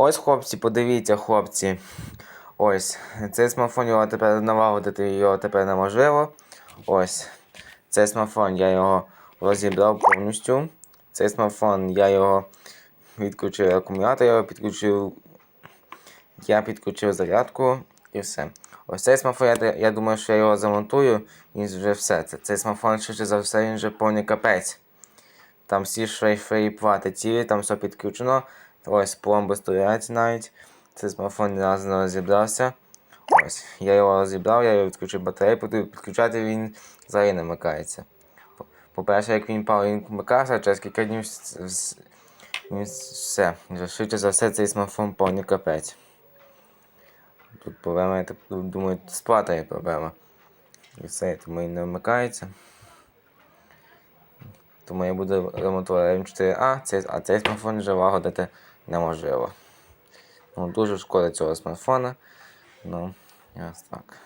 Ось, хлопці, подивіться, хлопці. Ось, цей смартфон його тепер налагодити його тепер неможливо. Ось. Цей смартфон я його розібрав повністю. Цей смартфон я його відключив акумулятор, я його підключив. Я підключив зарядку і все. Ось цей смартфон, я, я думаю, що я його замонтую і вже все. Це, цей смартфон, швидше за все, він вже повний капець. Там всі шрифи і плати цілі, там все підключено. Ось пломби стоять навіть. Цей смартфон не розібрався. Ось, я його розібрав, я його відключив батарею, буду підключати він взагалі не вмикається. По- По-перше, як він пав, він вмикався, через кілька днів все. Швидше за все цей смартфон повний капець. Тут проблема, я так думаю, з платою проблема. І все, тому він не вмикається. Тому я буду ремонтувати М4А, а цей смартфон вже лагодити неможливо. Ну, дуже шкода цього смартфона. Ну, ось так.